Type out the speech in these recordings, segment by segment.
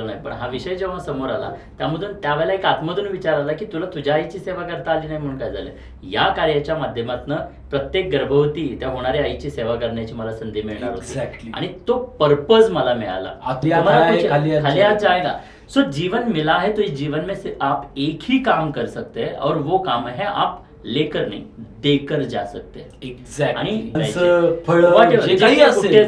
नाही. पण हा विषय जेव्हा समोर आला त्यामधून त्यावेळेला एक आतमधून विचार आला की तुला तुझ्या आईची सेवा करता आली नाही म्हणून काय झालं? या कार्याच्या माध्यमातून प्रत्येक गर्भवती त्या होणाऱ्या आईची सेवा करण्याची मला संधी मिळणार होती. आणि तो पर्पज मला मिळाला. खाली सो जीवन मिला है तो इस जीवन में से आप एक ही काम कर सकते हैं और वो काम है आप लेकर नहीं देकर जा सकते एक्झॅक्ट आणि फळ जे काही असेल. जे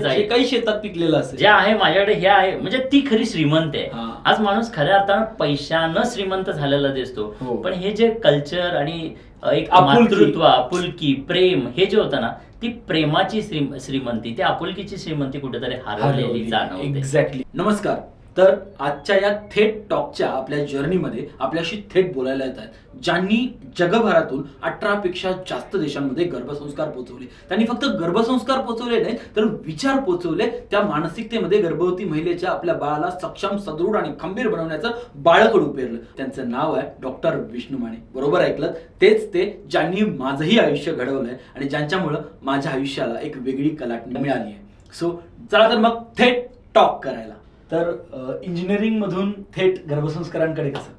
शेतात पिकलेलं असेल. जे आहे माझ्याकडे हे आहे. म्हणजे ती खरी श्रीमंत आहे. आज माणूस खऱ्या अर्थानं पैशानं श्रीमंत झालेला दिसतो. हो. पण हे जे कल्चर आणि एक. मातृत्व आपुलकी प्रेम हे जे होतं ना ती प्रेमाची श्री- श्रीमंती ती आपुलकीची श्रीमंती कुठेतरी हरवलेली जाणवते. एक्झॅक्टली नमस्कार. तर आजच्या या थेट टॉकच्या आपल्या जर्नीमध्ये आपल्याशी थेट बोलायला येत आहेत ज्यांनी जगभरातून अठरा पेक्षा जास्त देशांमध्ये गर्भसंस्कार पोचवले त्यांनी फक्त गर्भसंस्कार पोचवले नाही तर विचार पोचवले त्या मानसिकतेमध्ये गर्भवती महिलेच्या आपल्या बाळाला सक्षम सदृढ आणि खंबीर बनवण्याचं बाळकड उपेरलं. त्यांचं नाव आहे डॉक्टर विष्णू माने. बरोबर ऐकलं? तेच ते ज्यांनी माझंही आयुष्य घडवलंय आणि ज्यांच्यामुळं माझ्या आयुष्याला एक वेगळी कलाटणी मिळाली आहे सो चला तर मग थेट टॉक करायला. तर इंजिनिअरिंग मधून थेट गर्भसंस्कारांकडे कसं?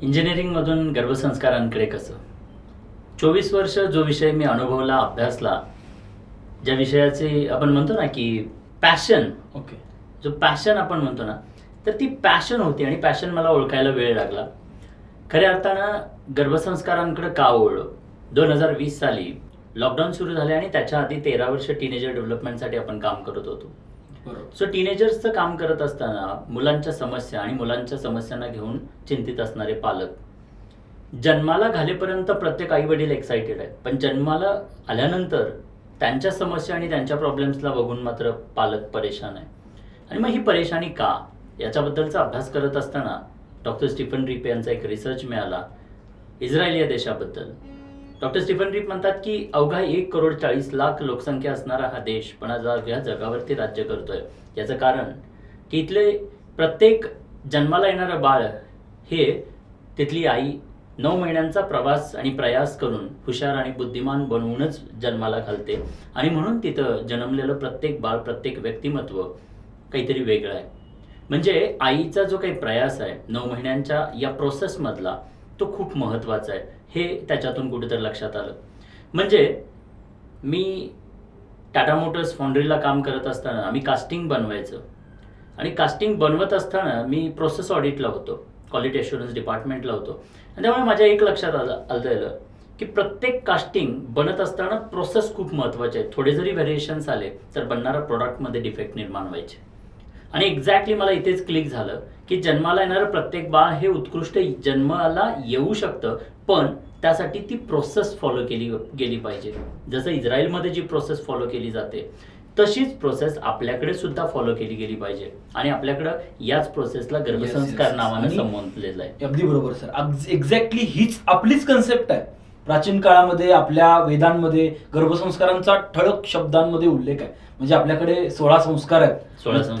इंजिनिअरिंग मधून गर्भसंस्कारांकडे कसं? चोवीस वर्ष जो विषय मी अनुभवला अभ्यासला ज्या विषयाचे आपण म्हणतो ना की पॅशन ओके. जो पॅशन आपण म्हणतो ना तर ती पॅशन होती आणि पॅशन मला ओळखायला वेळ लागला. खऱ्या अर्थानं गर्भसंस्कारांकडे का ओळलो दोन हजार वीस साली लॉकडाऊन सुरू झाले आणि त्याच्या आधी तेरा वर्ष टीनेजर डेव्हलपमेंटसाठी आपण काम करत होतो. सो टीनेजर्सचं काम करत असताना मुलांच्या समस्या आणि मुलांच्या समस्यांना घेऊन चिंतित असणारे पालक. जन्माला घालेपर्यंत प्रत्येक आई वडील एक्साइटेड आहे पण जन्माला आल्यानंतर त्यांच्या समस्या आणि त्यांच्या प्रॉब्लेम्सला बघून मात्र पालक परेशान आहे आणि मग ही परेशानी का? याच्याबद्दलचा अभ्यास करत असताना डॉक्टर स्टीफन रिपे यांचा एक रिसर्च मिळाला. इस्रायल या देशाबद्दल. डॉक्टर स्टीफन रिप म्हणतात की अवघा एक करोड चाळीस लाख लोकसंख्या असणारा हा देश पण आज या जगावरती राज्य करतोय. याचं कारण की इथले प्रत्येक जन्माला येणारं बाळ हे तिथली आई नऊ महिन्यांचा प्रवास आणि प्रयास करून हुशार आणि बुद्धिमान बनवूनच जन्माला घालते. आणि म्हणून तिथं जन्मलेलं प्रत्येक बाळ प्रत्येक व्यक्तिमत्व काहीतरी वेगळं आहे. म्हणजे आईचा जो काही प्रयास आहे नऊ महिन्यांच्या या प्रोसेसमधला तो खूप महत्त्वाचा आहे. हे त्याच्यातून कुठेतरी लक्षात आलं. म्हणजे मी टाटा मोटर्स फाउंड्रीला काम करत असताना आम्ही कास्टिंग बनवायचं. आणि कास्टिंग बनवत असताना मी प्रोसेस ऑडिटला होतो क्वालिटी अश्युरन्स डिपार्टमेंटला होतो. आणि त्यामुळे माझ्या एक लक्षात आलं आलं की प्रत्येक कास्टिंग बनत असताना प्रोसेस खूप महत्त्वाचे आहे थोडे जरी व्हेरिएशन्स आले तर बनणारा प्रॉडक्टमध्ये डिफेक्ट निर्माण व्हायचे. आणि एक्झॅक्टली मला इथेच क्लिक झालं की जन्माला येणारं प्रत्येक बाळ हे उत्कृष्ट जन्माला येऊ शकतं पण त्यासाठी ती प्रोसेस फॉलो केली गेली पाहिजे. जसं इस्रायलमध्ये जी प्रोसेस फॉलो केली जाते तशीच प्रोसेस आपल्याकडे सुद्धा फॉलो केली गेली पाहिजे. आणि आपल्याकडं याच प्रोसेसला गर्भसंस्कार. नावानं संबोधलेलं आहे. अगदी बरोबर सर एक्झॅक्टली हीच आपलीच कन्सेप्ट आहे. प्राचीन काळामध्ये आपल्या वेदांमध्ये गर्भसंस्कारांचा ठळक शब्दांमध्ये उल्लेख आहे. म्हणजे आपल्याकडे सोळा संस्कार आहेत.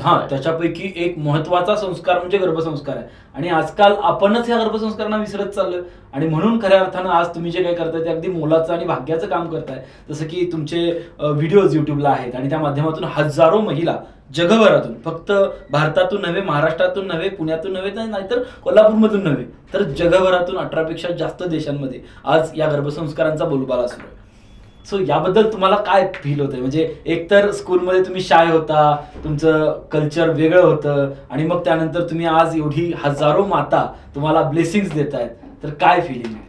हा. त्याच्यापैकी एक महत्त्वाचा संस्कार म्हणजे गर्भसंस्कार आहे. आणि आजकाल आपणच ह्या गर्भसंस्कारांना विसरत चाललोय. आणि म्हणून खऱ्या अर्थानं आज तुम्ही जे काही करताय ते अगदी मोलाचं आणि भाग्याचं काम करताय. जसं की तुमचे व्हिडिओज युट्यूबला आहेत आणि त्या माध्यमातून हजारो महिला जगभरातून फक्त भारतातून नव्हे महाराष्ट्रातून नव्हे पुण्यातून नव्हे तर नाहीतर कोल्हापूरमधून नव्हे तर जगभरातून अठरापेक्षा जास्त देशांमध्ये आज या गर्भसंस्कारांचा बोलबाला सुरू आहे. सो याबद्दल तुम्हाला काय फील होतंय? म्हणजे एकतर स्कूलमध्ये तुम्ही शाय होता तुमचं कल्चर वेगळं होतं आणि मग त्यानंतर तुम्ही आज एवढी हजारो माता तुम्हाला ब्लेसिंग्स देत आहेत तर काय फिलिंग आहे?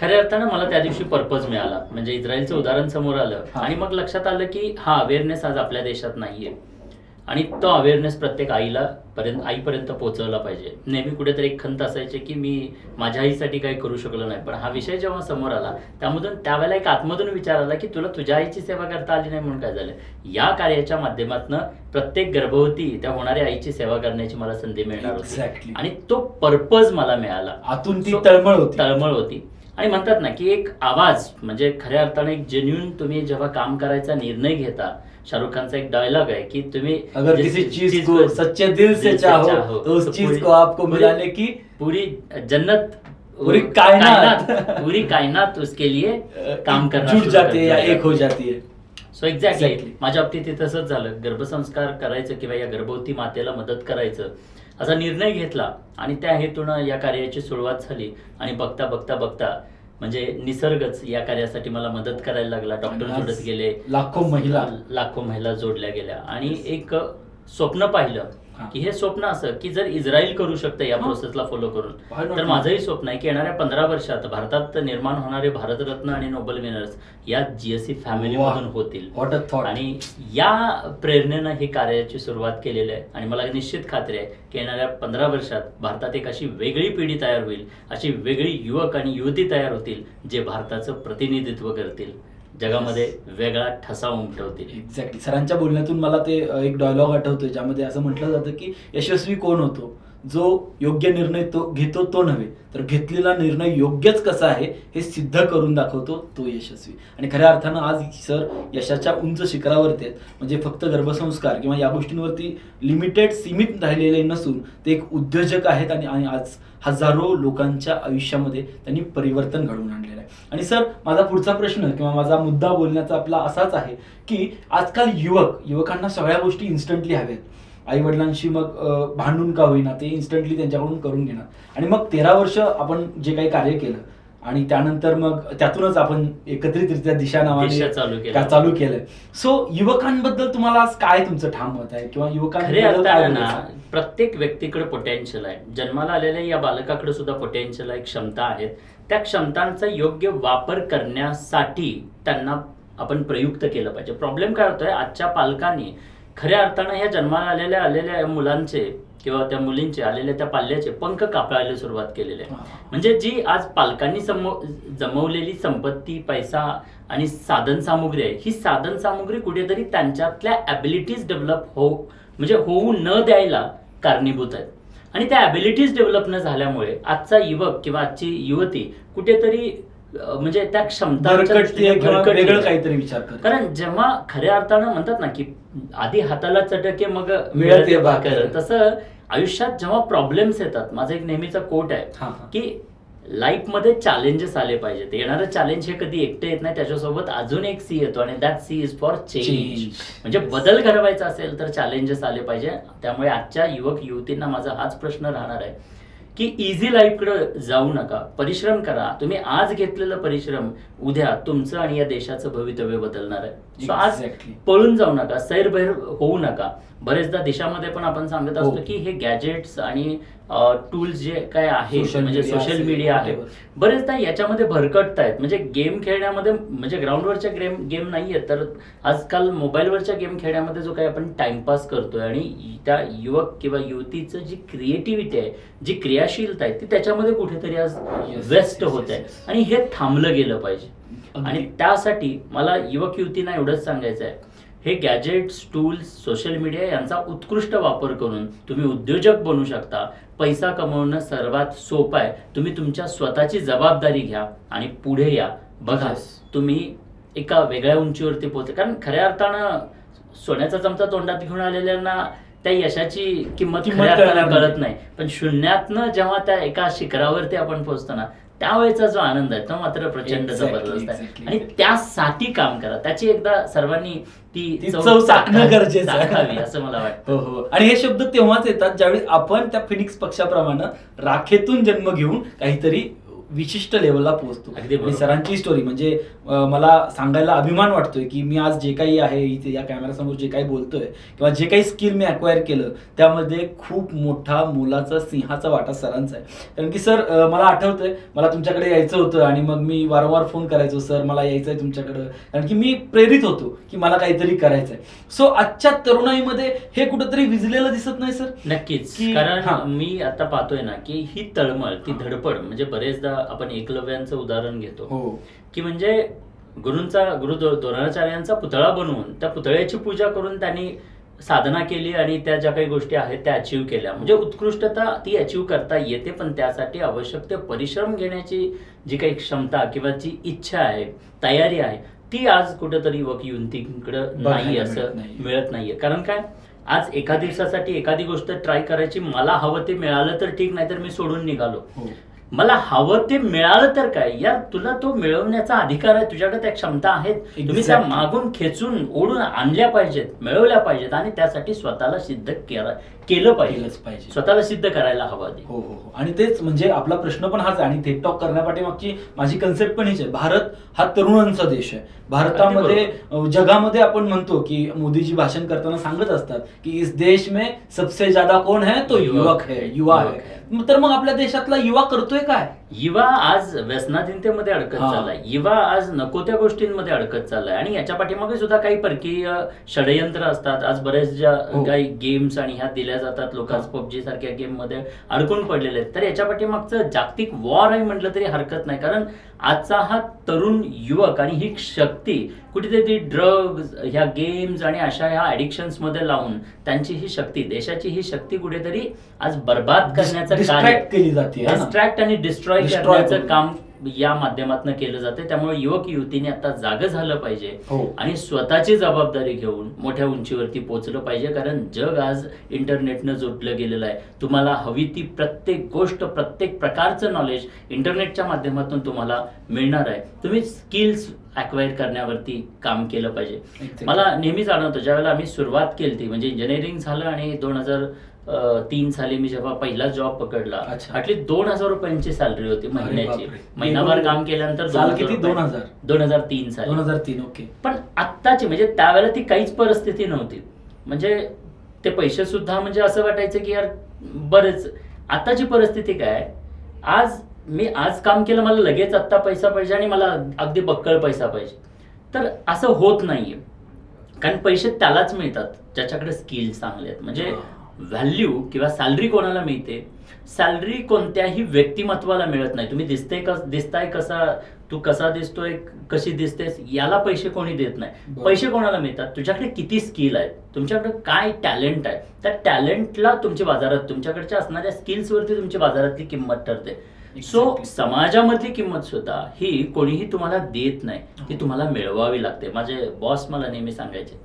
खऱ्या अर्थानं मला त्या दिवशी पर्पज मिळाला. म्हणजे इस्रायलचं उदाहरण समोर आलं. आणि मग लक्षात आलं की हा अवेअरनेस आज आपल्या देशात नाहीये. आणि तो अवेअरनेस प्रत्येक आईला पर्यंत आईपर्यंत पोहोचवला पाहिजे. नेहमी कुठेतरी एक खंत असायचे की मी माझ्या आईसाठी काही करू शकलो नाही. पण हा विषय जेव्हा समोर आला त्यामधून त्यावेळेला एक आतमधून विचार आला की तुला तुझ्या आईची सेवा करता आली नाही म्हणून काय झालं? या कार्याच्या माध्यमातून प्रत्येक गर्भवती त्या होणाऱ्या आईची सेवा करण्याची मला संधी मिळणार होती. आणि तो पर्पज मला मिळाला. आतून ती तळमळ होती. तळमळ होती. आणि म्हणतात ना की एक आवाज म्हणजे खऱ्या अर्थाने एक जेन्युन तुम्ही जेव्हा काम करायचा निर्णय घेता शाहरुख खानचा एक डायलॉग आहे की तुम्ही अगर किसी चीज चीज को सच्चे दिल से चाहो तो उस चीज को आपको मिलाने की पूरी जन्नत पूरी कायनात. पूरी कायनात उसके लिए काम करना जुट जाते या. एक हो जाती है सो एक्झॅक्टली. माझ्या बाबतीत ते तसंच झालं गर्भसंस्कार करायचं किंवा या गर्भवती मातेला मदत करायचं असा निर्णय घेतला आणि त्या हेतूनं या कार्याची सुरुवात झाली आणि बघता बघता बघता म्हणजे निसर्गच या कार्यासाठी मला मदत करायला लागला. डॉक्टर जोडत गेले. लाखो महिला. लाखो महिला जोडल्या गेल्या. आणि एक स्वप्न पाहिलं. की हे स्वप्न असं की जर इस्रायल करू शकतं या. प्रोसेसला फॉलो करून? तर माझंही स्वप्न आहे की येणाऱ्या पंधरा वर्षात भारतात निर्माण होणारे भारतरत्न आणि नोबेल विनर्स या जीएससी फॅमिली मधून होतील. आणि या प्रेरणेनं ही कार्याची सुरुवात केलेली आहे. आणि मला निश्चित खात्री आहे की येणाऱ्या पंधरा वर्षात भारतात एक अशी वेगळी पिढी तयार होईल अशी वेगळी युवक आणि युवती तयार होतील जे भारताचं प्रतिनिधित्व करतील. जगामध्ये वेगळा ठसा उमटवतील. एक्झॅक्टली सरांच्या बोलण्यातून मला ते एक डायलॉग आठवतोय ज्यामध्ये असं म्हटलं जातं की यशस्वी कोण होतो? जो योग्य निर्णय तो घेतो तो नव्हे तर घेतलेला निर्णय योग्यच कसा आहे हे सिद्ध करून दाखवतो तो यशस्वी. आणि खऱ्या अर्थानं आज सर यशाच्या उंच शिखरावरती आहेत. म्हणजे फक्त गर्भसंस्कार किंवा या गोष्टींवरती लिमिटेड सीमित राहिलेले नसून ते एक उद्योजक आहेत आणि आणि आज हजारो लोकांच्या आयुष्यामध्ये त्यांनी परिवर्तन घडवून आणलेलं आहे. आणि सर माझा पुढचा प्रश्न किंवा माझा मुद्दा बोलण्याचा आपला असाच आहे की आजकाल युवक युवकांना सगळ्या गोष्टी इन्स्टंटली हव्यात. आई वडिलांशी मग भांडून का होईना ते इन्स्टंटली त्यांच्याकडून करून घेणार. आणि मग तेरा वर्ष आपण जे काही कार्य केलं आणि त्यानंतर मग त्यातूनच आपण एकत्रितरित्या दिशा नावाने चालू केलं. का- चालू केलंय सो युवकांबद्दल तुम्हाला आज काय तुमचं ठाम मत आहे? किंवा खरे युवकांबद्दल काय अर्थानं ना बोलायचं? प्रत्येक व्यक्तीकडे पोटेन्शियल आहे. जन्माला आलेल्या या बालकाकडे सुद्धा पोटेन्शियल आहे क्षमता आहेत त्या क्षमतांचा योग्य वापर करण्यासाठी त्यांना आपण प्रयुक्त केलं पाहिजे. प्रॉब्लेम काय होतोय? आजच्या पालकांनी खऱ्या अर्थानं ह्या जन्माला आलेल्या आलेल्या मुलांचे किंवा त्या मुलींचे आलेल्या त्या पाल्याचे पंख कापायला सुरुवात केलेली आहे. म्हणजे जी आज पालकांनी समो- जमवलेली संपत्ती पैसा आणि साधन सामुग्री आहे ही साधन सामुग्री कुठेतरी त्यांच्यातल्या ॲबिलिटीज डेव्हलप हो म्हणजे होऊ न द्यायला कारणीभूत आहेत. आणि त्या ॲबिलिटीज डेव्हलप न झाल्यामुळे आजचा युवक किंवा आजची युवती कुठेतरी म्हणजे त्या कर कारण जेव्हा खऱ्या अर्थानं म्हणतात ना की आधी हाताला चटके मग मिळते भाकर. तसं आयुष्यात जेव्हा प्रॉब्लेम्स येतात माझा एक नेहमीचा कोट आहे. की लाईफमध्ये चॅलेंजेस आले पाहिजेत येणारं चॅलेंज हे कधी एकटं येत नाही त्याच्यासोबत अजून एक सी येतो आणि that C is for change. म्हणजे. बदल घडवायचा असेल तर चॅलेंजेस आले पाहिजे त्यामुळे आजच्या युवक युवतींना माझा हाच प्रश्न राहणार आहे की इझी लाईफकडे जाऊ नका. परिश्रम करा. तुम्ही आज घेतलेलं परिश्रम उद्या तुमचं आणि या देशाचं भवितव्य बदलणार आहे. सो आज. पळून जाऊ नका. सैरभैर होऊ नका. बरेचदा देशामध्ये पण आपण सांगत असतो हो. की हे गॅजेट्स आणि टूल्स जे काय आहे म्हणजे सोशल मीडिया आहे. बरेचदा याच्यामध्ये भरकटतायत म्हणजे गेम खेळण्यामध्ये म्हणजे ग्राउंडवरच्या गेम गेम नाहीये तर आजकाल मोबाईलवरच्या गेम खेळण्यामध्ये जो काही आपण टाइमपास करतोय आणि त्या युवक किंवा युवतीचं जी क्रिएटिव्हिटी आहे जी क्रियाशीलता आहे ती त्याच्यामध्ये कुठेतरी आज yes, होत आहे. आणि हे थांबलं गेलं पाहिजे. आणि त्यासाठी मला युवक युवतींना एवढंच सांगायचं आहे हे गॅजेट्स टूल्स सोशल मीडिया यांचा उत्कृष्ट वापर करून तुम्ही उद्योजक बनू शकता. पैसा कमवणं सर्वात सोपं आहे. तुम्ही तुमच्या स्वतःची जबाबदारी घ्या आणि पुढे या. बघा. तुम्ही एका वेगळ्या उंचीवरती पोहोच कारण खऱ्या अर्थानं सोन्याचा चमचा तोंडात घेऊन आलेल्यांना त्या यशाची किंमत खऱ्या अर्थानं. कळत नाही. पण शून्यातनं जेव्हा त्या एका शिखरावरती आपण पोहोचतो ना त्यावेळेचा जो आनंद आहे तो मात्र प्रचंड जबरदस्त आहे आणि. त्यासाठी काम करा त्याची एकदा सर्वांनी ती चव चाखणं गरजेचं आहे. असं मला वाटतं हो हो आणि हे शब्द तेव्हाच येतात ज्यावेळी आपण त्या फिनिक्स पक्षाप्रमाणे राखेतून जन्म घेऊन काहीतरी विशिष्ट लेवलला पोहोचतो. आणि बरोबर. सरांची स्टोरी म्हणजे मला सांगायला अभिमान वाटतोय की मी आज जे काही आहे इथे या कॅमेऱ्यासमोर जे काही बोलतोय किंवा जे काही स्किल मी अक्वायर केलं त्यामध्ये खूप मोठा मोलाचा सिंहाचा वाटा सरांचा आहे. कारण की सर मला आठवतंय मला तुमच्याकडे यायचं होतं आणि मग मी वारंवार फोन करायचो सर मला यायचं आहे तुमच्याकडं. कारण की मी प्रेरित होतो की मला काहीतरी करायचं आहे सो आजच्या तरुणाईमध्ये हे कुठंतरी विजलेलं दिसत नाही सर? नक्कीच. कारण हा. मी आता पाहतोय ना की ही तळमळ ती. धडपड म्हणजे बरेचदा आपण एकलव्यांचं उदाहरण घेतो. हो. की म्हणजे गुरूंचा गुरु द्रो- द्रोणाचार्यांचा पुतळा बनवून त्या पुतळ्याची पूजा करून त्यांनी साधना केली आणि त्या ज्या काही गोष्टी आहेत त्या अचीव केल्या. म्हणजे उत्कृष्टता ती अचीव करता येते पण त्यासाठी आवश्यक ते परिश्रम घेण्याची जी काही क्षमता किंवा जी इच्छा आहे तयारी आहे ती आज कुठेतरी युवक युवतींकडे नाही असं. मिळत नाहीये. कारण काय? आज एका दिवसासाठी एखादी गोष्ट ट्राय करायची मला हवं ते मिळालं तर ठीक नाही तर मी सोडून निघालो. हो. मला हवं ते मिळालं तर काय यार तुला तो मिळवण्याचा अधिकार आहे तुझ्याकडे त्या क्षमता आहेत तुम्ही त्या. मागून खेचून ओढून आणल्या पाहिजेत मिळवल्या पाहिजेत आणि त्यासाठी स्वतःला सिद्ध केलं केलं पाहिजे. केलंच पाहिजे. स्वतःला सिद्ध करायला हवं आधी. हो हो हो. आणि तेच म्हणजे आपला प्रश्न पण हाच आहे आणि थेट टॉक करण्यापाठीमागची माझी कन्सेप्ट पण हीच आहे. भारत हा तरुणांचा देश आहे. भारतामध्ये अं, जगामध्ये आपण म्हणतो की मोदीजी भाषण करताना सांगत असतात की इस देश में सबसे ज्यादा कोण है? तो युवक है युवा युवक है. तर मग आपल्या देशातला युवा करतोय काय? युवा आज व्यसनाधीनतेमध्ये अडकत हा. चाललाय युवा आज नको त्या गोष्टींमध्ये अडकत चाललाय आणि याच्या पाठीमागे सुद्धा काही परकीय षडयंत्र असतात आज बऱ्याच ज्या हो. काही गेम्स आणि ह्या दिल्या जातात लोक आज हा. पबजी सारख्या गेममध्ये अडकून पडलेले आहेत तर याच्या पाठीमागचं जागतिक वॉर आहे म्हटलं तरी हरकत नाही कारण आजचा हा तरुण युवक आणि ही शक्ती कुठेतरी ड्रग्ज ह्या गेम्स आणि अशा ह्या ऍडिक्शन्समध्ये लावून त्यांची ही शक्ती देशाची ही शक्ती कुठेतरी आज बर्बाद करण्याचं कार्य डिस्ट्रॅक्ट केली जाते? डिस्ट्रॅक्ट आणि डिस्ट्रॉय करण्याचं. काम या माध्यमातून केलं जाते. त्यामुळे युवक युवतीने आता जाग झालं पाहिजे हो. आणि स्वतःची जबाबदारी घेऊन मोठ्या उंचीवरती पोहोचलं पाहिजे. कारण जग आज इंटरनेटनं जोडलं गेलेलं आहे. तुम्हाला हवी ती प्रत्येक गोष्ट प्रत्येक प्रकारचं नॉलेज इंटरनेटच्या माध्यमातून तुम्हाला मिळणार आहे. तुम्ही स्किल्स अक्वायर करण्यावरती काम केलं पाहिजे. मला नेहमीच आठवतं ज्यावेळेला आम्ही सुरुवात केली ती म्हणजे इंजिनिअरिंग झालं आणि दोन हजार तीन साली मी जेव्हा पहिला जॉब पकडला. अटली दोन हजार रुपयांची सॅलरी होती महिन्याची. महिनाभर काम केल्यानंतर? दोन हजार? दोन हजार तीन साली दोन हजार तीन ओके पण आत्ताची म्हणजे त्यावेळेला ती काहीच परिस्थिती नव्हती म्हणजे ते पैसे सुद्धा म्हणजे असं वाटायचं की यार बरेच आताची परिस्थिती काय? आज मी आज काम केलं मला लगेच आत्ता पैसा पाहिजे आणि मला अगदी बक्कळ पैसा पाहिजे. तर असं होत नाहीये. कारण पैसे त्यालाच मिळतात ज्याच्याकडे स्किल चांगले आहेत. म्हणजे व्हॅल्यू किंवा सॅलरी कोणाला मिळते? सॅलरी कोणत्याही व्यक्तिमत्वाला मिळत नाही. तुम्ही दिसते कस दिसताय कसा तू कसा दिसतोय कशी दिसतेस याला पैसे कोणी देत नाही. पैसे कोणाला मिळतात? तुझ्याकडे किती स्किल आहेत? तुमच्याकडे काय टॅलेंट आहे? त्या टॅलेंटला तुमची बाजारात तुमच्याकडच्या असणाऱ्या स्किल्सवरती तुमची बाजारातली किंमत ठरते. सो. समाजामधली किंमत सुद्धा ही कोणीही तुम्हाला देत नाही ती तुम्हाला मिळवावी लागते. माझे बॉस मला नेहमी सांगायचे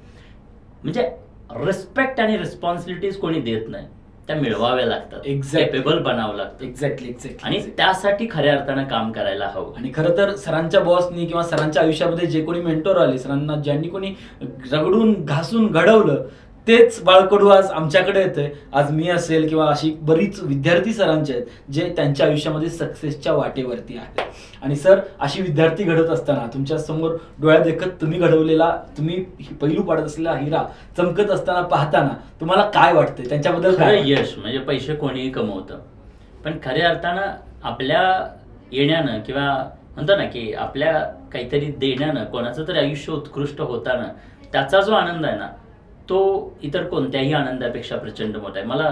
म्हणजे रिस्पेक्ट आणि रिस्पॉन्सिबिलिटीज कोणी देत नाही त्या मिळवाव्या लागतात. केपेबल बनावं लागतं. एक्झॅक्टली एक्झॅक्टली आणि त्यासाठी खऱ्या अर्थानं काम करायला हवं. आणि खरं तर सरांच्या बॉसनी किंवा सरांच्या आयुष्यामध्ये जे कोणी मेंटोर आले सरांना ज्यांनी कोणी रगडून घासून घडवलं तेच बाळकडू आज आमच्याकडे येतंय. आज मी असेल किंवा अशी बरीच विद्यार्थी सरांचे आहेत जे त्यांच्या आयुष्यामध्ये सक्सेसच्या वाटेवरती आहेत. आणि सर अशी विद्यार्थी घडत असताना तुमच्यासमोर डोळ्या देखत तुम्ही घडवलेला तुम्ही पैलू पाडत असलेला हिरा चमकत असताना पाहताना तुम्हाला काय वाटतंय? त्यांच्याबद्दल काय? यश म्हणजे पैसे कोणीही कमवतं. पण खऱ्या अर्थानं आपल्या येण्यानं किंवा म्हणतो ना की आपल्या काहीतरी देण्यानं कोणाचं तरी आयुष्य उत्कृष्ट होताना त्याचा जो आनंद आहे ना तो इतर कोणत्याही आनंदापेक्षा प्रचंड मोठा आहे. मला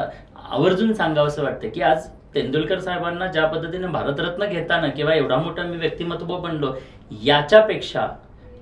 आवर्जून सांगावंसं वाटतं की आज तेंडुलकर साहेबांना ज्या पद्धतीने भारतरत्न घेताना किंवा एवढा मोठा मी व्यक्तिमत्व बनलो याच्यापेक्षा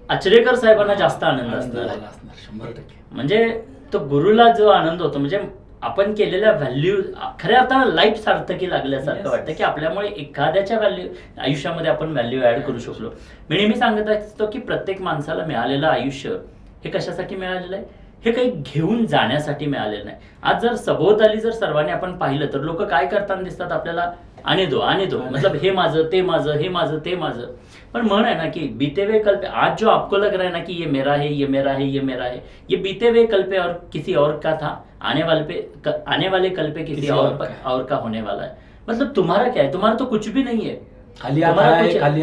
आचरेकर साहेबांना जास्त आनंद असणार म्हणजे तो गुरुला जो आनंद होतो म्हणजे आपण केलेल्या व्हॅल्यू खऱ्या अर्थानं लाईफ सार्थकी लागल्यासारखं. वाटतं की आपल्यामुळे एखाद्याच्या व्हॅल्यू आयुष्यामध्ये आपण व्हॅल्यू ऍड करू शकलो. मी नेहमी सांगत असतो की प्रत्येक माणसाला मिळालेलं आयुष्य हे कशासाठी मिळालेलं आहे? हे काही घेऊन जाण्यासाठी मिळालेलं नाही. आज जर सभोवताली जर सर्वांनी आपण पाहिलं तर लोक काय करताना दिसतात आपल्याला? आणि दो आणि दो. मतलब हे माझं ते माझं हे माझं ते माझं. पण म्हण आहे ना की बीते हुए कल पे आज जो आपको लग रहा है ना कि ये मेरा है ये मेरा है ये मेरा है ये बीते हुए कल पे और किसी और का था? आने वाले पे क- आने वाले कल पे किसी किसी और और का और का होने वाला है। मतलब तुम्हारा क्या है? तुम्हारा तो कुछ भी नहीं है।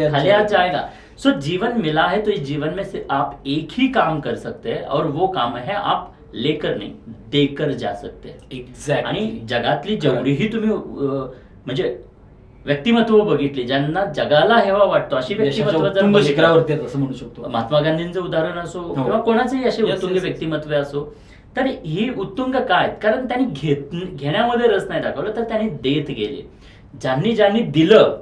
खाली हाथ जाएगा। सो जीवन मिला है तो इस जीवन में से आप एक ही काम कर सकते हैं और वो काम है आप लेकर नहीं देकर जा सकते हैं एक्झॅक्ट आणि जगातली जेवढीही तुम्ही म्हणजे व्यक्तिमत्व बघितली ज्यांना जगाला हेवा वाटतो अशी व्यक्तिमत्व शिखरावरती असं म्हणू शकतो महात्मा गांधींचं उदाहरण असो हो. किंवा कोणाचंही असे उत्तुंग. व्यक्तिमत्व असो तर ही उत्तुंग काय? कारण त्यांनी घेत घेण्यामध्ये रस नाही दाखवला तर त्यांनी देत गेले ज्यांनी ज्यांनी दिलं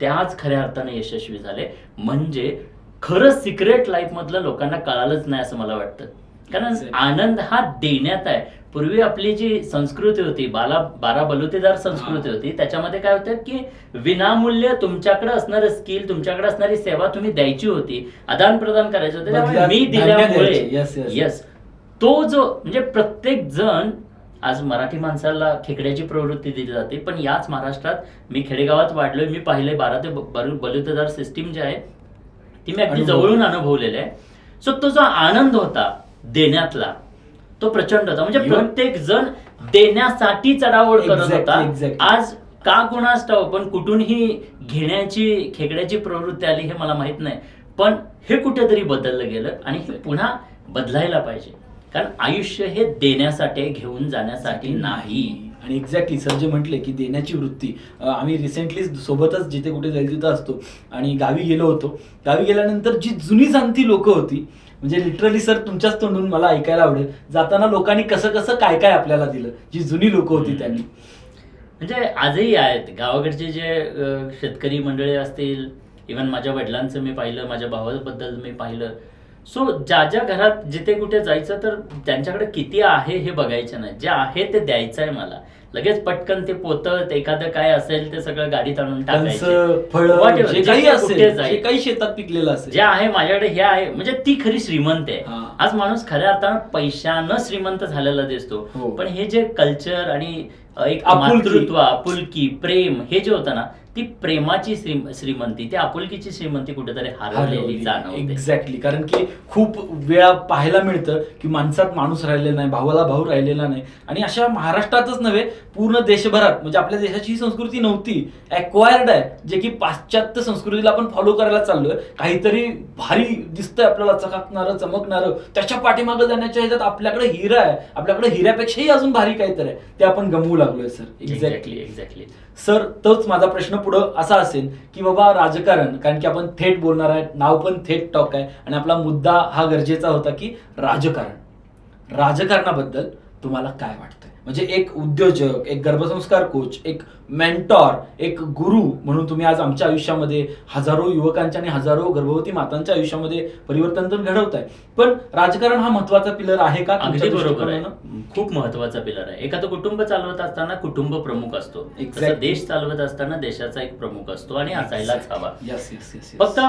त्याच खऱ्या अर्थाने यशस्वी झाले म्हणजे खरं सिक्रेट लाईफ मधलं लोकांना कळालंच नाही असं मला वाटतं कारण. आनंद हा देण्यात आहे पूर्वी आपली जी संस्कृती होती बाला बारा बलुतेदार संस्कृती. होती त्याच्यामध्ये काय होतं की विनामूल्य तुमच्याकडे असणारं स्किल तुमच्याकडे असणारी सेवा तुम्ही द्यायची होती आदान प्रदान करायचं होतं मी दिल्यामुळे. येस तो जो म्हणजे प्रत्येक जण आज मराठी माणसाला खेकड्याची प्रवृत्ती दिली जाते पण याच महाराष्ट्रात मी खेडेगावात वाढलोय मी पाहिले बारा ते बलुतेदार सिस्टीम जी आहे ती मी अगदी. जवळून अनुभवलेली आहे. सो तो जो आनंद होता देण्यातला तो प्रचंड होता. म्हणजे प्रत्येक जण देण्यासाठी चढाओढ करत होता. आज का कुणास ठाऊक पण कुठूनही घेण्याची खेकड्याची प्रवृत्ती आली हे मला माहीत नाही. पण हे कुठेतरी बदललं गेलं आणि हे पुन्हा बदलायला पाहिजे. कारण आयुष्य हे देण्यासाठी घेऊन जाण्यासाठी नाही. आणि एक्झॅक्टली सर जे म्हटले की देण्याची वृत्ती. आम्ही रिसेंटली सोबतच जिथे कुठे जाईल तिथं असतो आणि गावी गेलो होतो. गावी गेल्यानंतर जी जुनी जाणती लोक होती म्हणजे लिटरली सर तुमच्याच तोंडून मला ऐकायला आवडेल. जाताना लोकांनी कसं कसं काय काय आपल्याला दिलं जी जुनी लोक होती त्यांनी. म्हणजे आजही आहेत. गावाकडचे जे शेतकरी मंडळी असतील इवन माझ्या वडिलांचं मी पाहिलं माझ्या भावाबद्दल मी पाहिलं. सो ज्या ज्या घरात जिथे कुठे जायचं तर त्यांच्याकडे किती आहे हे बघायचं नाही. जे आहे ते द्यायचं आहे मला. लगेच पटकन ते पोतं ते एखादं काय असेल ते सगळं गाडीत आणून टाकायचं. फळं Whatever, जे काही असेल जे. काही शेतात पिकलेलं असेल. जे आहे माझ्याकडे हे आहे. म्हणजे ती खरी श्रीमंत आहे. आज माणूस खऱ्या अर्थानं पैशानं श्रीमंत झालेला दिसतो. हो. पण हे जे कल्चर आणि एक. मातृत्व आपुलकी प्रेम हे जे होतं ना ती प्रेमाची श्री- श्रीमंती ती आपुलकीची श्रीमंती कुठेतरी हरवलेली जाणवते. एक्झॅक्टली कारण की खूप वेळा पाहायला मिळतं की माणसात माणूस राहिलेला नाही भावाला भाऊ राहिलेला नाही. आणि अशा महाराष्ट्रातच नव्हे पूर्ण देशभरात म्हणजे आपल्या देशाची ही संस्कृती नव्हती अक्वायर्ड आहे जे की पाश्चात्य संस्कृतीला आपण फॉलो करायला चाललोय. काहीतरी भारी दिसतंय आपल्याला चकाकणारं चमकणारं. त्याच्या पाठीमागं जाण्याच्या ह्याच्यात आपल्याकडे हिरा आहे. आपल्याकडे हिऱ्यापेक्षाही अजून भारी काहीतरी आहे. ते आपण गमवू लागलोय सर एक्झॅक्टली एक्झॅक्टली सर तोच माझा प्रश्न पुढं असा असेल की बाबा राजकारण कारण की आपण थेट बोलणार आहे नाव पण थेट टॉक आहे आणि आपला मुद्दा हा गरजेचा होता की राजकारण. राजकारणाबद्दल तुम्हाला काय वाटतंय? म्हणजे एक उद्योजक एक गर्भसंस्कार कोच एक मेंटॉर एक गुरु म्हणून तुम्ही आज आमच्या आयुष्यामध्ये हजारो युवकांच्या आणि हजारो गर्भवती मातांच्या आयुष्यामध्ये परिवर्तन तर घडवताय. पण राजकारण हा महत्त्वाचा पिलर आहे का अगदी बरोबर आहे? खूप महत्त्वाचा पिलर आहे. एखादं कुटुंब चालवत असताना कुटुंब प्रमुख असतो. देश चालवत असताना देशाचा एक प्रमुख असतो आणि असायलाच हवा. फक्त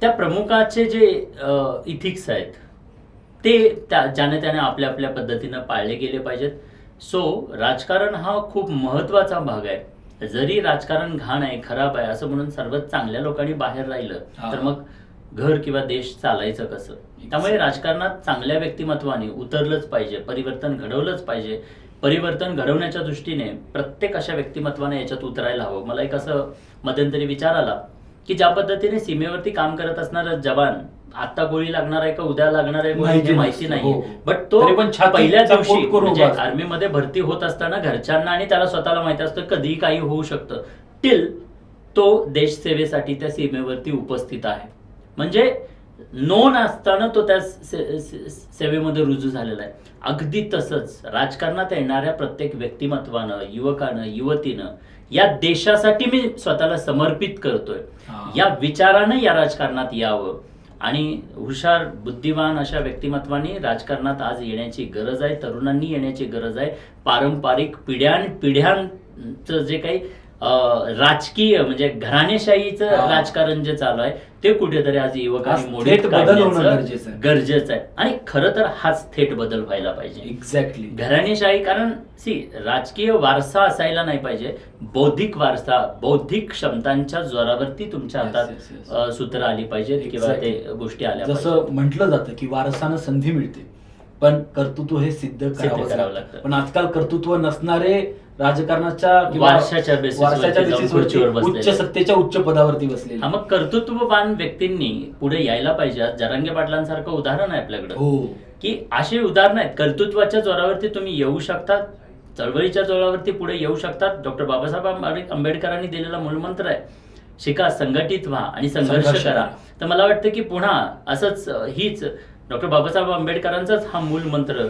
त्या प्रमुखाचे जे इथिक्स आहेत ते त्या ज्याने त्याने आपल्या आपल्या पद्धतीनं पाळले गेले पाहिजेत. सो राजकारण हा खूप महत्त्वाचा भाग आहे. जरी राजकारण घाण आहे खराब आहे असं म्हणून सर्वच चांगल्या लोकांनी बाहेर राहिलं. तर मग घर किंवा देश चालायचं कसं? त्यामुळे राजकारणात चांगल्या व्यक्तिमत्वाने उतरलंच पाहिजे परिवर्तन घडवलंच पाहिजे. परिवर्तन घडवण्याच्या दृष्टीने प्रत्येक अशा व्यक्तिमत्वाने याच्यात उतरायला हवं. मला एक असं मध्यंतरी विचार आला की ज्या पद्धतीने सीमेवरती काम करत असणारा जवान आता गोळी लागणार आहे का उद्या लागणार आहे गोळी माहिती हे. नाही हो. बट तो तरी पण पहिल्या दिवशी करून म्हणजे. आर्मीमध्ये भरती होत असताना घरच्यांना आणि त्याला स्वतःला माहिती असतं कधीही काही होऊ शकतं टिल तो देश सेवेसाठी त्या सीमेवरती उपस्थित आहे म्हणजे नोन असताना तो त्या सेवेमध्ये रुजू झालेला आहे अगदी तसंच राजकारणात येणाऱ्या प्रत्येक व्यक्तिमत्वानं युवकानं युवतीनं या देशासाठी मी स्वतःला समर्पित करतोय हा. या विचारानं या राजकारणात यावं आणि हुशार बुद्धिवान अशा व्यक्तिमत्वांनी राजकारणात आज येण्याची गरज आहे तरुणांनी येण्याची गरज आहे. पारंपरिक पिढ्यान पिढ्यांचं जे काही राजकीय म्हणजे घराणेशाहीचं. राजकारण जे चालू आहे ते कुठेतरी आज युवकांनी मोडीत बदल होणं गरजेचं आहे. गरजेचं आहे आणि खरं तर हाच थेट बदल व्हायला पाहिजे एक्झॅक्टली घराणेशाही कारण सी राजकीय वारसा असायला नाही पाहिजे बौद्धिक वारसा बौद्धिक क्षमतांच्या जोरावरती तुमच्या हातात सूत्र आली पाहिजेत किंवा ते. गोष्टी आल्या जसं. म्हटलं जातं की वारसानं संधी मिळते पण कर्तृत्व हे सिद्ध करावं लागतं. पण आजकाल कर्तृत्व नसणारे राजकारणाच्या किंवा वारशाच्या वारशाच्या. उच्च सत्तेच्या उच्च पदावरती बसलेले. हा मग कर्तृत्ववान व्यक्तींनी पुढे यायला पाहिजे. आज जरांगे पाटलांसारखं उदाहरण आहे आपल्याकडे. हो. की अशी उदाहरणं आहेत. कर्तृत्वाच्या जोरावरती तुम्ही येऊ शकतात. चळवळीच्या जोरावरती पुढे येऊ शकतात. डॉक्टर बाबासाहेब आंबेड- आंबेडकरांनी दिलेला मूलमंत्र आहे. शिका संघटित व्हा आणि संघर्ष संघर्ष करा. करा. तर मला वाटतं की पुन्हा असंच हीच डॉक्टर बाबासाहेब आंबेडकरांचाच हा मूल मंत्र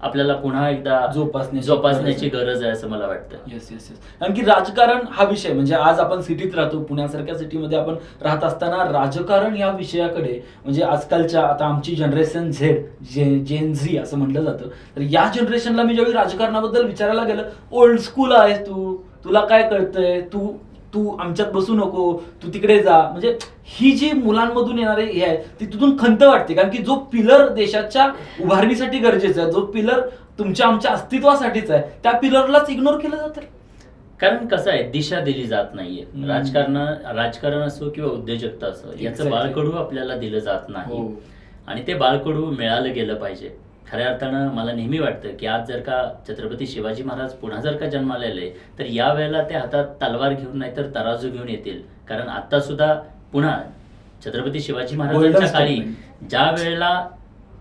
आपल्याला पुन्हा एकदा जोपासण्याची जोपासण्याची गरज गरज आहे असं मला वाटतं. येस येस येस कारण की राजकारण हा विषय म्हणजे आज आपण सिटीत राहतो पुण्यासारख्या सिटीमध्ये आपण राहत असताना राजकारण या विषयाकडे म्हणजे आजकालच्या आता आमची जनरेशन झेड जे जेन झी असं म्हटलं जातं तर या जनरेशनला मी ज्यावेळी राजकारणाबद्दल विचारायला गेलं ओल्ड स्कूल आहेस तू. तुला काय कळतंय? तू तू आमच्यात बसू नको तू तिकडे जा म्हणजे ही जी मुलांमधून येणारे हे आहे ती तिथून खंत वाटते कारण की जो पिलर देशाच्या उभारणीसाठी गरजेचा आहे जो पिलर तुमच्या आमच्या अस्तित्वासाठीच आहे त्या पिलरलाच इग्नोर केलं जातं कारण कसं आहे दिशा दिली जात नाहीये हम्म. राजकारण राजकारण असो किंवा उद्योजकता असो याचं Exactly. बाळकडू आपल्याला दिलं जात नाही हो. आणि ते बाळकडू मिळालं गेलं पाहिजे खऱ्या अर्थानं मला नेहमी वाटतं की आज जर का छत्रपती शिवाजी महाराज पुन्हा जर का जन्माला आले तर या वेळेला ते हातात तलवार घेऊन नाहीतर तराजू घेऊन येतील कारण आता सुद्धा पुन्हा छत्रपती शिवाजी महाराजांच्या काळी. ज्या वेळेला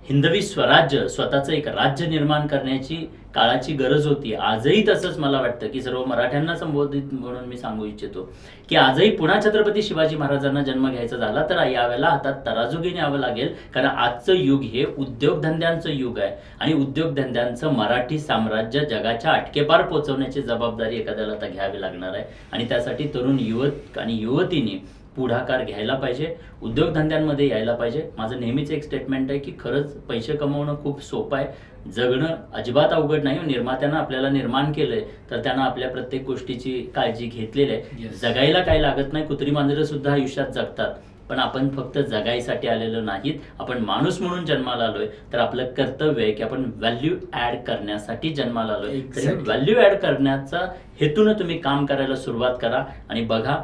हिंदवी स्वराज्य स्वतःचं एक राज्य निर्माण करण्याची काळाची गरज होती. आजही तसंच मला वाटतं की सर्व मराठ्यांना संबोधित म्हणून मी सांगू इच्छितो की आजही पुन्हा छत्रपती शिवाजी महाराजांना जन्म घ्यायचा झाला तर यावेळेला हातात तराजू घेऊन यावं लागेल. कारण आजचं युग हे उद्योगधंद्यांचं युग आहे आणि उद्योगधंद्यांचं मराठी साम्राज्य जगाच्या अटकेपार पोहोचवण्याची जबाबदारी एखाद्याला आता घ्यावी लागणार आहे. आणि त्यासाठी तरुण युवक आणि युवतींनी पुढाकार घ्यायला पाहिजे उद्योगधंद्यांमध्ये यायला पाहिजे. माझं नेहमीच एक स्टेटमेंट आहे की खरंच पैसे कमवणं खूप सोपं आहे. जगणं अजिबात अवघड नाही निर्मात्यानं आपल्याला निर्माण केलंय तर त्यानं आपल्या प्रत्येक गोष्टीची काळजी घेतलेली आहे. Yes. जगायला काही लागत नाही. कुत्री मांजरं सुद्धा आयुष्यात जगतात. पण आपण फक्त जगायसाठी आलेलो नाहीत. आपण माणूस म्हणून जन्माला आलोय तर आपलं कर्तव्य आहे की आपण व्हॅल्यू ऍड करण्यासाठी जन्माला आलोय. Exactly. व्हॅल्यू ऍड करण्याचा हेतून तुम्ही काम करायला सुरुवात करा आणि बघा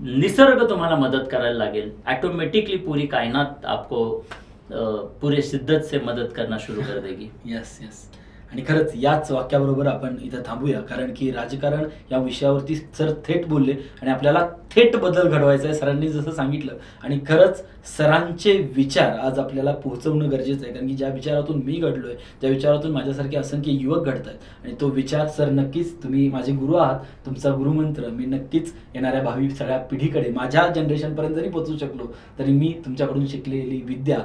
निसर्ग तुम्हाला मदत करायला लागेल. ऑटोमेटिकली पूरी कायनात आपको पुरे पूरे शिद्दत से मदत करना शुरू कर देगी. येस येस आणि खरंच याच वाक्याबरोबर आपण इथं थांबूया कारण की राजकारण या विषयावरती सर थेट बोलले आणि आपल्याला थेट बदल घडवायचा आहे सरांनी जसं सांगितलं. आणि खरंच सरांचे विचार आज आपल्याला पोहोचवणं गरजेचं आहे कारण की ज्या विचारातून मी घडलोय ज्या विचारातून माझ्यासारखे असंख्य युवक घडत आहेत आणि तो विचार सर नक्कीच तुम्ही माझे गुरु आहात तुमचा गुरुमंत्र मी नक्कीच येणाऱ्या भावी सगळ्या पिढीकडे माझ्या जनरेशनपर्यंत जरी पोचू शकलो तरी मी तुमच्याकडून शिकलेली विद्या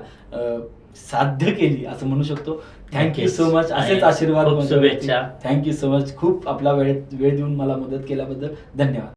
साध्य केली असं म्हणू शकतो. थँक्यू सो मच असेच आशीर्वाद शुभेच्छा. थँक्यू सो मच खूप आपला वेळ वेळ देऊन मला मदत केल्याबद्दल धन्यवाद.